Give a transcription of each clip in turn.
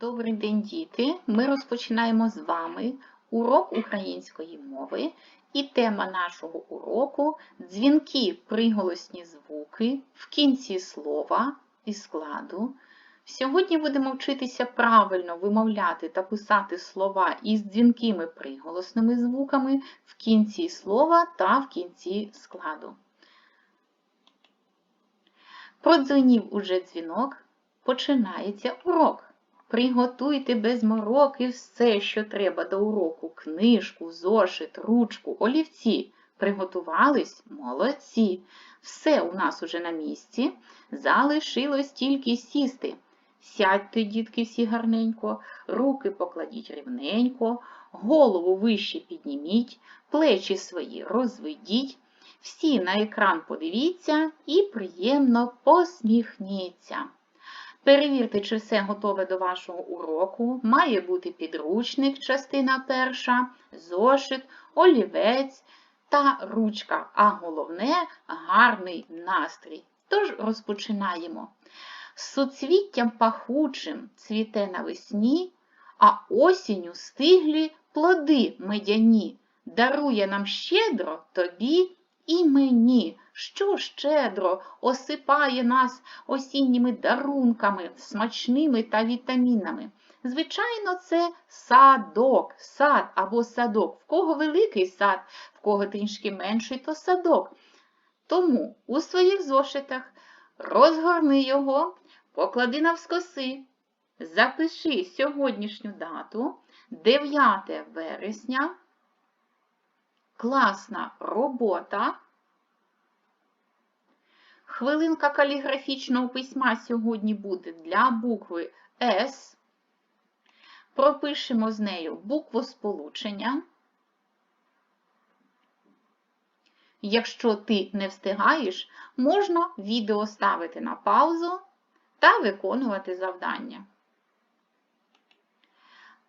Добрий день, діти! Ми розпочинаємо з вами урок української мови, і тема нашого уроку дзвінки приголосні звуки в кінці слова і складу. Сьогодні будемо вчитися правильно вимовляти та писати слова із дзвінкими приголосними звуками в кінці слова та в кінці складу. Продзвенів уже дзвінок, починається урок. Приготуйте без мороки все, що треба до уроку: книжку, зошит, ручку, олівці. Приготувались? Молодці! Все у нас уже на місці. Залишилось тільки сісти. Сядьте, дітки, всі гарненько, руки покладіть рівненько, голову вище підніміть, плечі свої розведіть. Всі на екран подивіться і приємно посміхніться. Перевірте, чи все готове до вашого уроку. Має бути підручник, частина перша, зошит, олівець та ручка, а головне гарний настрій. Тож розпочинаємо. З суцвіттям пахучим цвіте навесні, а осінню стиглі плоди медяні. Дарує нам щедро тобі і мені, що щедро осипає нас осінніми дарунками, смачними та вітамінами. Звичайно, це садок, сад або садок. В кого великий сад, в кого трішки менший, то садок. Тому у своїх зошитах розгорни його, поклади навскоси, запиши сьогоднішню дату 9 вересня класна робота. Хвилинка каліграфічного письма сьогодні буде для букви С. Пропишемо з нею букву сполучення. Якщо ти не встигаєш, можна відео ставити на паузу та виконувати завдання.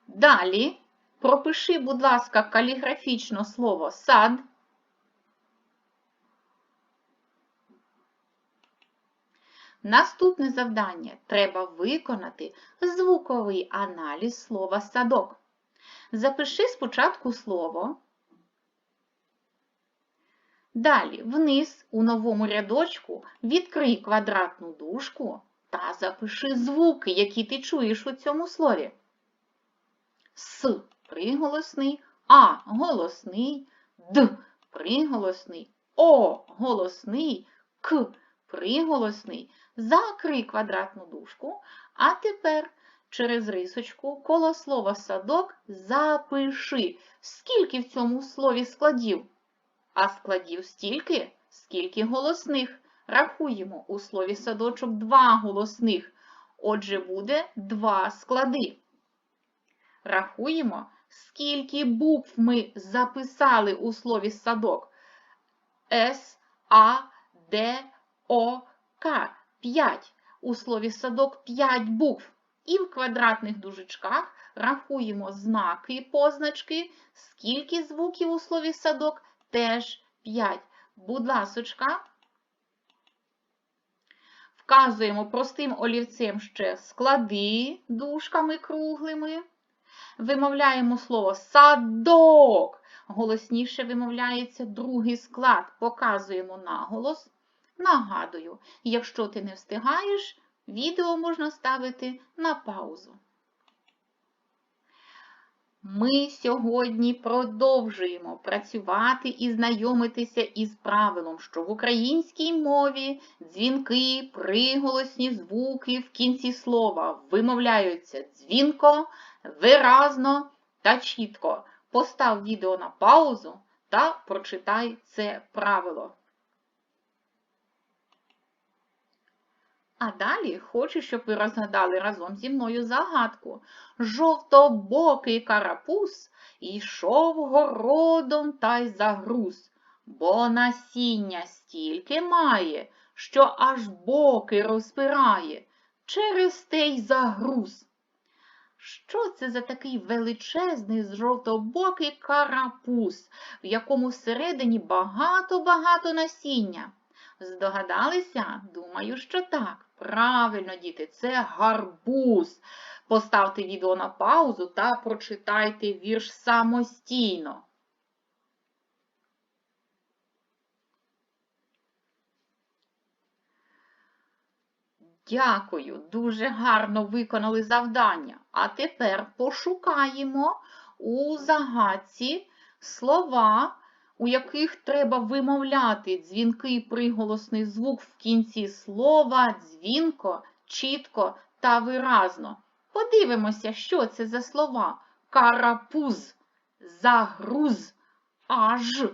Далі Пропиши, будь ласка, каліграфічно слово сад. Наступне завдання треба виконати звуковий аналіз слова садок. Запиши спочатку слово. Далі вниз у новому рядочку відкрий квадратну дужку та запиши звуки, які ти чуєш у цьому слові. С приголосний, А голосний, Д приголосний, О голосний, К приголосний. Закрий квадратну дужку, а тепер через рисочку коло слова садок запиши, скільки в цьому слові складів. А складів стільки, скільки голосних. Рахуємо у слові садочок два голосних. Отже, буде два склади. Рахуємо скільки букв ми записали у слові садок. С, А, Д, О, К. 5. У слові садок 5 букв. І в квадратних дужечках рахуємо знаки, позначки, скільки звуків у слові садок теж 5. Будь ласочка, вказуємо простим олівцем ще склади дужками круглими вимовляємо слово садок. Голосніше вимовляється другий склад. Показуємо наголос. Нагадую, якщо ти не встигаєш, відео можна ставити на паузу. Ми сьогодні продовжуємо працювати і знайомитися із правилом, що в українській мові дзвінки, приголосні звуки в кінці слова вимовляються дзвінко, виразно та чітко. Постав відео на паузу та прочитай це правило. А далі хочу, щоб ви розгадали разом зі мною загадку. Жовтобокий карапуз йшов городом та й загруз, бо насіння стільки має, що аж боки розпирає, через те й загруз. Що це за такий величезний жовтобокий карапуз, в якому всередині багато-багато насіння? Здогадалися? Думаю, що так. Правильно, діти, це гарбуз. Поставте відео на паузу та прочитайте вірш самостійно. Дякую, дуже гарно виконали завдання. А тепер пошукаємо у загадці слова, у яких треба вимовляти дзвінкий приголосний звук в кінці слова, дзвінко, чітко та виразно. Подивимося, що це за слова. Карапуз, загруз, аж,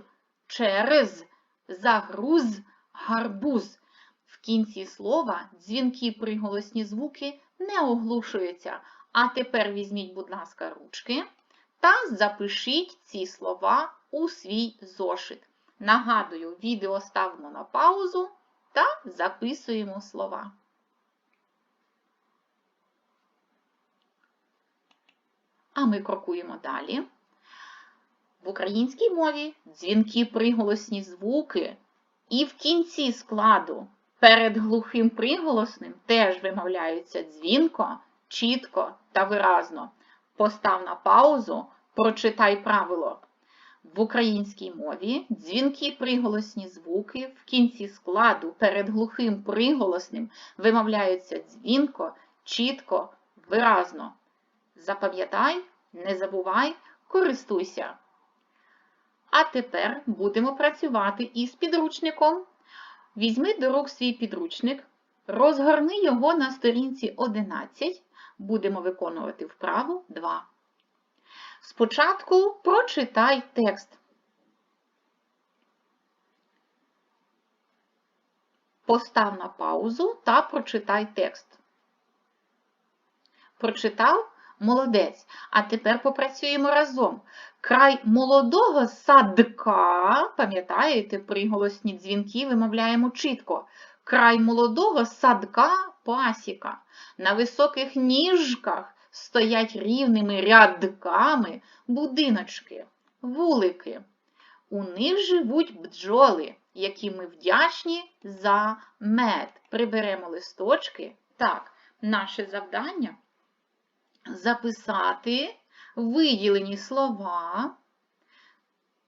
через, загруз, гарбуз. В кінці слова дзвінкі приголосні звуки не оглушуються. А тепер візьміть, будь ласка, ручки та запишіть ці слова у свій зошит. Нагадую, відео ставимо на паузу та записуємо слова. А ми крокуємо далі. В українській мові дзвінкі приголосні звуки і в кінці складу перед глухим приголосним теж вимовляються дзвінко, чітко та виразно. Постав на паузу, прочитай правило. В українській мові дзвінкі приголосні звуки в кінці складу перед глухим приголосним вимовляються дзвінко, чітко, виразно. Запам'ятай, не забувай, користуйся. А тепер будемо працювати із підручником. Візьми до рук свій підручник, розгорни його на сторінці 11, будемо виконувати вправу 2. Спочатку прочитай текст. Постав на паузу та прочитай текст. Прочитав? Молодець. А тепер попрацюємо разом. Край молодого садка, пам'ятаєте, приголосні дзвінки вимовляємо чітко. Край молодого садка пасіка. На високих ніжках стоять рівними рядками будиночки, вулики. У них живуть бджоли, які ми вдячні за мед. Приберемо листочки. Так, наше завдання записати виділені слова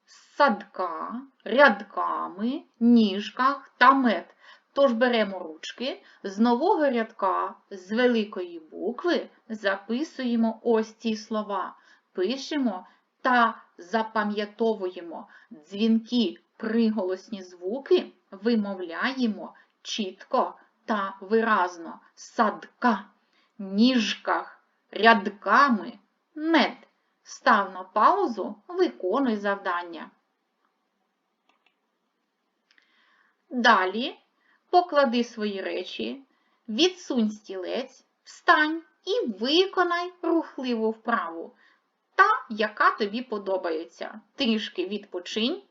садка, рядками, ніжках та мед. Тож беремо ручки, з нового рядка, з великої букви записуємо ось ці слова, пишемо та запам'ятовуємо дзвінки приголосні звуки, вимовляємо чітко та виразно садка, ніжках, рядками, мед. Став на паузу, виконуй завдання. Далі поклади свої речі, відсунь стілець, встань і виконай рухливу вправу, та, яка тобі подобається. Трішки відпочинь,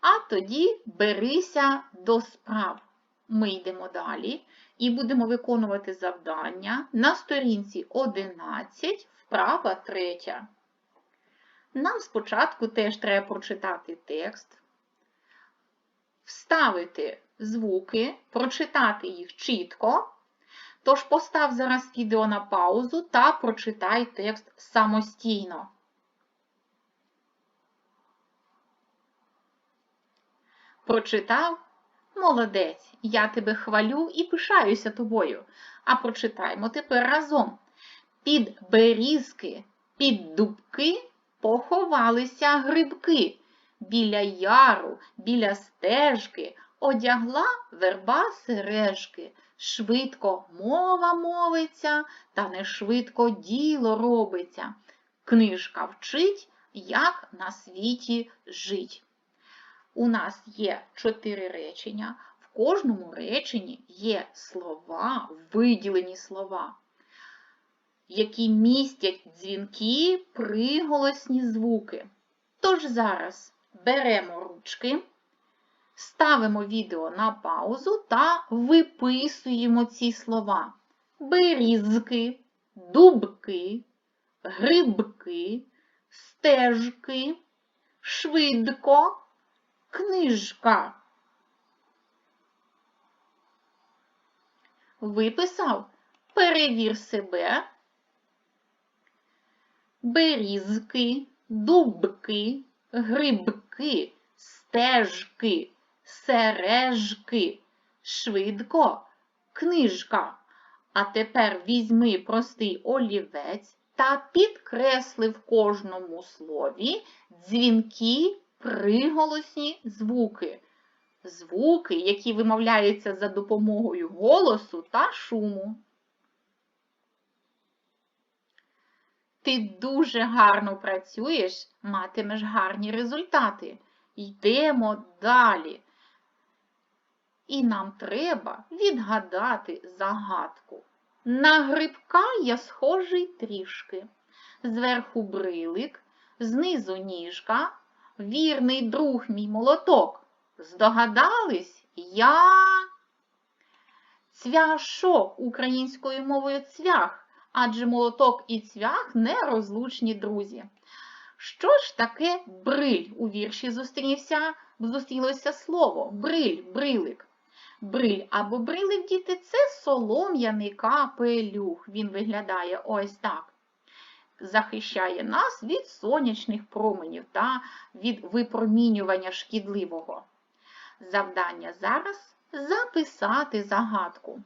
а тоді берися до справ. Ми йдемо далі і будемо виконувати завдання на сторінці 11, вправа 3. Нам спочатку теж треба прочитати текст, вставити звуки, прочитати їх чітко. Тож постав зараз відео на паузу та прочитай текст самостійно. Прочитав? Молодець, я тебе хвалю і пишаюся тобою. А прочитаймо тепер разом. Під берізки, під дубки поховалися грибки. Біля яру, біля стежки одягла верба сережки. Швидко мова мовиться, та не швидко діло робиться. Книжка вчить, як на світі жить. У нас є чотири речення. В кожному реченні є слова, виділені слова, які містять дзвінки, приголосні звуки. Тож зараз беремо ручки, ставимо відео на паузу та виписуємо ці слова. Берізки, дубки, грибки, стежки, швидко книжка. Виписав? перевір себе. Берізки, дубки, грибки, стежки, сережки, швидко, книжка. А тепер візьми простий олівець та підкресли в кожному слові дзвінки приголосні звуки. Звуки, які вимовляються за допомогою голосу та шуму. Ти дуже гарно працюєш, матимеш гарні результати. Йдемо далі. І нам треба відгадати загадку. На грибка я схожий трішки. Зверху брилик, знизу ніжка, вірний друг мій молоток. Здогадались? Я цвяшок українською мовою цвях, адже молоток і цвях нерозлучні друзі. Що ж таке бриль? У вірші зустрівся, зустрілося слово бриль, брилик. Бриль або брилик, діти, це солом'яний капелюх. Він виглядає ось так. Захищає нас від сонячних променів та від випромінювання шкідливого. Завдання зараз записати загадку.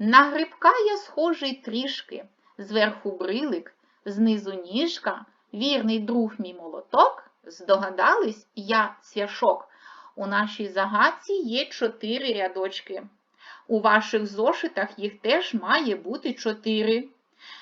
На грибка я схожий трішки, зверху брилик, знизу ніжка, вірний друг мій молоток, здогадались, я цвяшок. У нашій загадці є чотири рядочки. У ваших зошитах їх теж має бути чотири.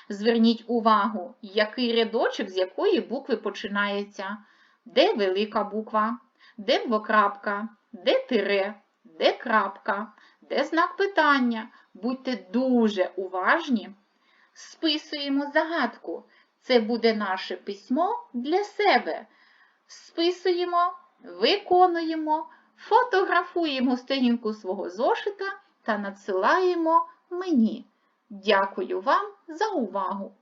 Зверніть увагу, який рядочок з якої букви починається, де велика буква, де двокрапка, де тире, де крапка, де знак питання. Будьте дуже уважні. Списуємо загадку. Це буде наше письмо для себе. Списуємо, виконуємо, фотографуємо сторінку свого зошита та надсилаємо мені. Дякую вам за увагу!